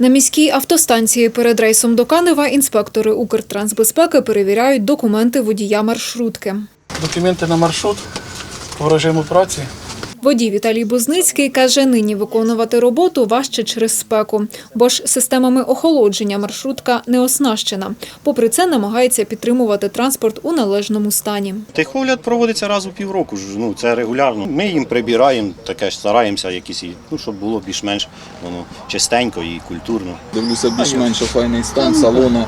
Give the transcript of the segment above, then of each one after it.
На міській автостанції перед рейсом до Канева інспектори Укртрансбезпеки перевіряють документи водія маршрутки. Документи на маршрут по режиму праці. Водій Віталій Бузницький каже, нині виконувати роботу важче через спеку, бо ж системами охолодження маршрутка не оснащена. Попри це, намагається підтримувати транспорт у належному стані. Техогляд проводиться раз у півроку. ж, Ну це регулярно. Ми їм прибираємо, таке ж стараємося, якісь і, ну щоб було більш-менш воно чистенько і культурно. Дивлюся більш-менш файний стан салону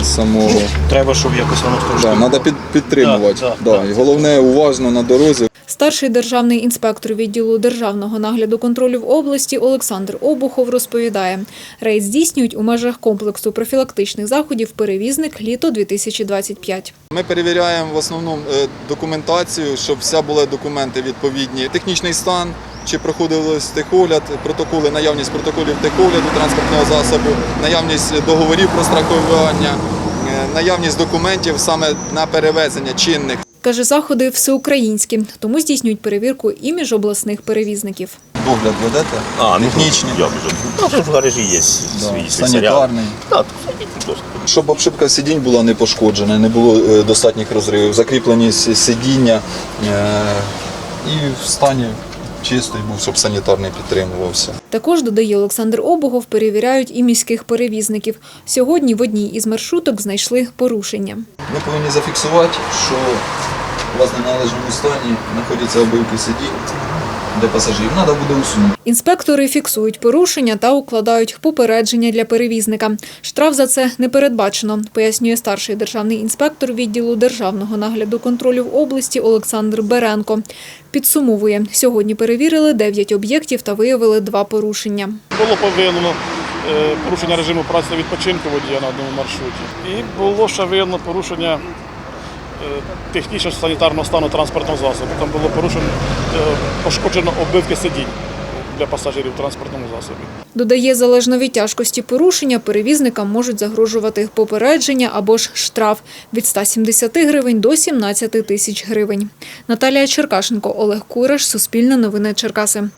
е, самого. Треба, щоб якось воно трошки. Да, треба під, підтримувати. Да, Да, да, І головне уважно на дорозі. Старший державний інспектор відділу державного нагляду контролю в області Олександр Обухов розповідає, рейс здійснюють у межах комплексу профілактичних заходів перевізник літо 2025. Ми перевіряємо в основному е, документацію, щоб вся були документи відповідні. Технічний стан, чи проходилось техогляд, протоколи, наявність протоколів техогляду транспортного засобу, наявність договорів про страхування, е, наявність документів саме на перевезення чинних. Каже, заходи всеукраїнські, тому здійснюють перевірку і міжобласних перевізників. Догляд ведете? А, ну, Технічний. Як же? Ну, вже в гаражі є свій санітарний. Так. Щоб обшивка сидінь була не пошкоджена, не було е, достатніх розривів, закріплені сидіння е, і в стані чистий був, щоб санітарний підтримувався. Також, додає Олександр Обухов, перевіряють і міських перевізників. Сьогодні в одній із маршруток знайшли порушення. Ми повинні зафіксувати, що у вас на належному стані знаходяться обивки сидінь, де пасажирів треба буде усунути. Інспектори фіксують порушення та укладають попередження для перевізника. Штраф за це не передбачено, пояснює старший державний інспектор відділу державного нагляду контролю в області Олександр Беренко. Підсумовує, сьогодні перевірили 9 об'єктів та виявили два порушення. Було повинно е, порушення режиму праці та відпочинку водія на одному маршруті. І було ще виявлено порушення технічного санітарного стану транспортного засобу. Там було порушено, е, пошкоджено оббивки сидінь для пасажирів в транспортному засобі. Додає, залежно від тяжкості порушення, перевізникам можуть загрожувати попередження або ж штраф від 170 гривень до 17 тисяч гривень. Наталія Черкашенко, Олег Кураш, Суспільне новини Черкаси.